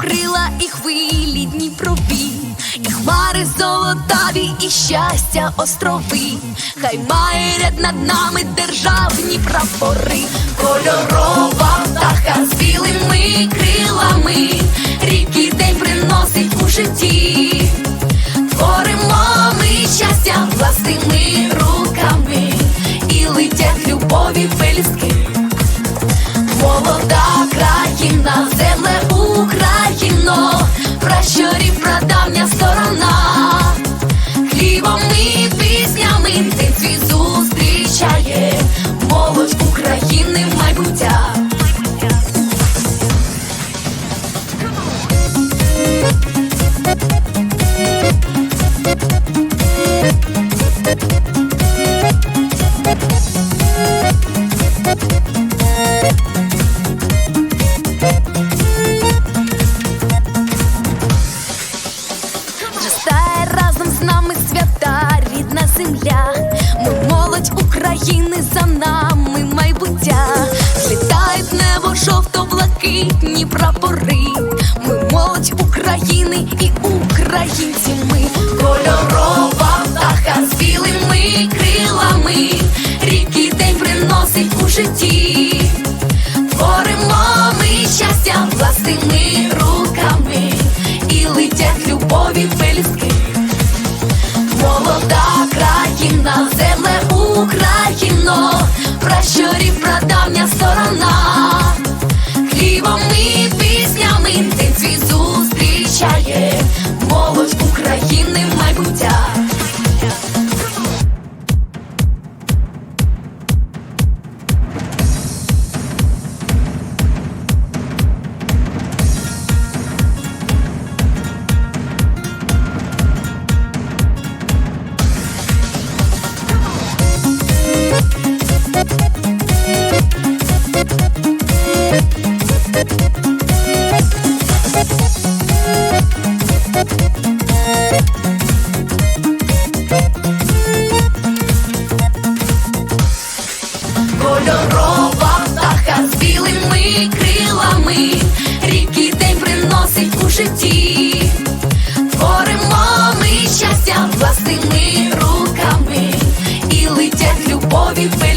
крила і хвилі Дніпрові, і хмари золотаві, і щастя острови, хай має ряд над нами державні прапори, кольорова птаха з білими крилами, ріки день приносить у житті. Творимо ми щастя власними руками і летять любові пелюстки. Жовто-блакитні прапори. Ми молодь України і українці. Ми кольорова птаха з білими крилами. Ріки день приносить у житті. Творимо ми щастя власними руками і летять любові пелюстки. Молода країна, земле Україно,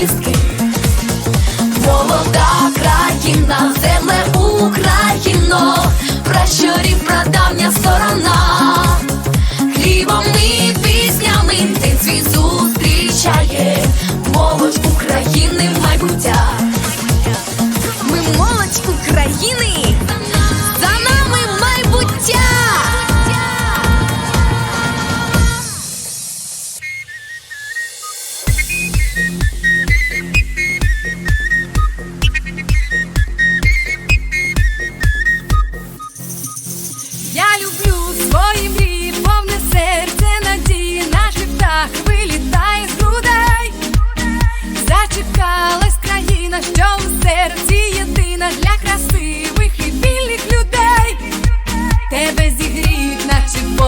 пелюстки. Молода країна, земле Україно, пращурів прадавня сторона, хлібом і піснями ти свій зустрічає молодь України майбуття. Ми молодь України,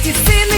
Планеті сини.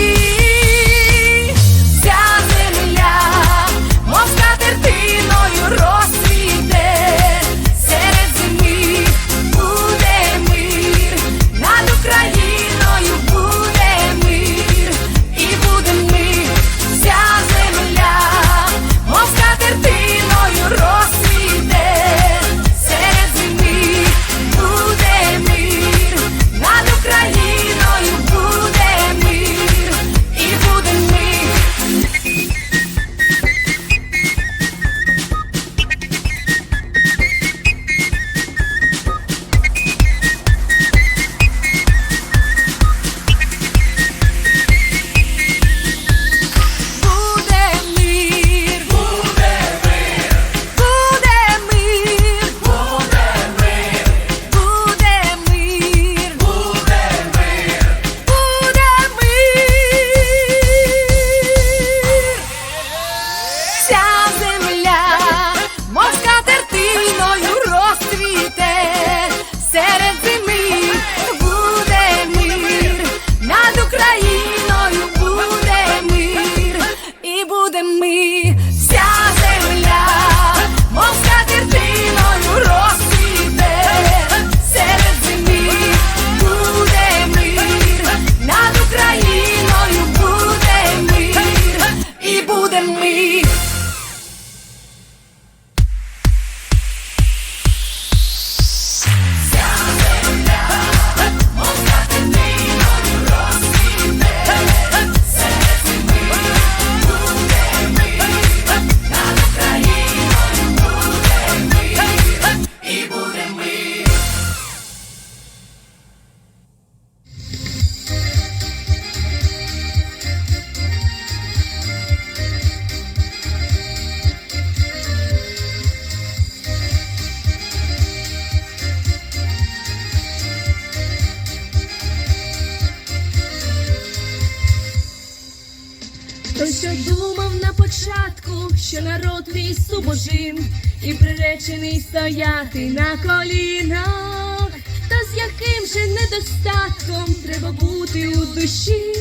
Народ субожин і приречений стояти на колінах. Та з яким же недостатком треба бути у душі,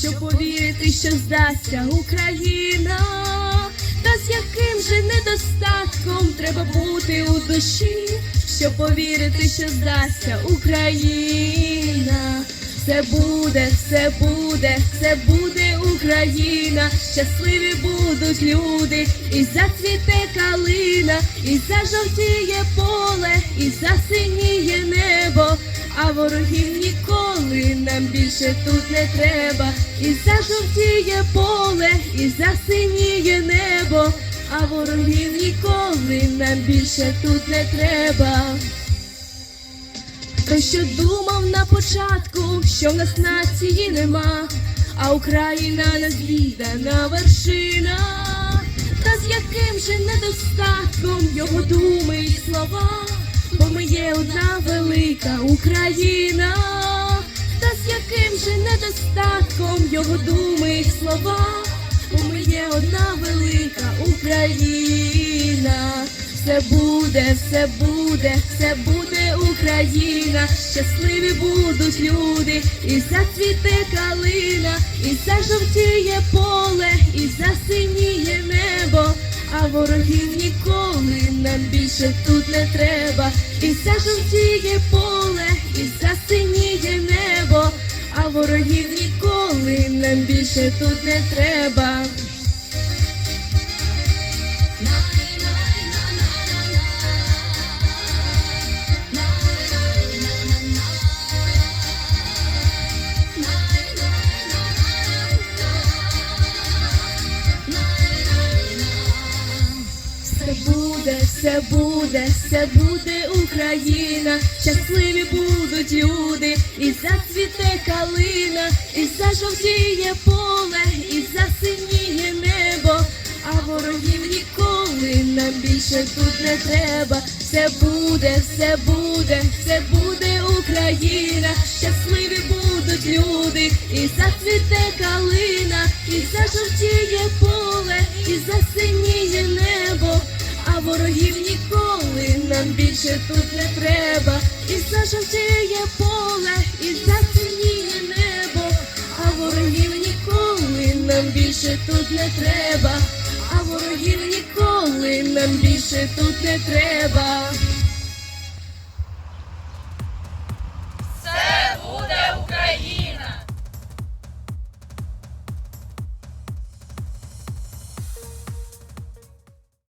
щоб повірити, що здасться Україна. Та з яким же недостатком треба бути у душі, щоб повірити, що здасться Україна. Все буде, все буде, все буде Україна, щасливі будуть люди, і зацвіте калина, і зажовтіє поле, і засиніє небо, а ворогів ніколи нам більше тут не треба, і зажовтіє поле, і засиніє небо, а ворогів ніколи нам більше тут не треба. Той, що думав на початку, що в нас нації нема, а Україна незвідана вершина, та з яким же недостатком його думи й слова, бо ми є одна велика Україна, та з яким же недостатком його думи й слова, бо ми є одна велика Україна. Все буде, все буде, все буде Україна, щасливі будуть люди, і зацвіте калина, і зажовтіє поле, і засиніє небо, а ворогів ніколи нам більше тут не треба, і зажовтіє поле, і засиніє небо, а ворогів ніколи нам більше тут не треба. Все буде, все буде Україна, щасливі будуть люди, і зацвіте калина, і зажовтіє поле, і засиніє небо, а ворогів ніколи нам більше тут не треба. Все буде, все буде, все буде Україна, щасливі будуть люди, і зацвіте калина, і зажовтіє поле, і засиніє небо, ворогів ніколи нам більше тут не треба, і зажовтіє поле, і засиніє небо, а ворогів ніколи нам більше тут не треба, а ворогів ніколи нам більше тут не треба.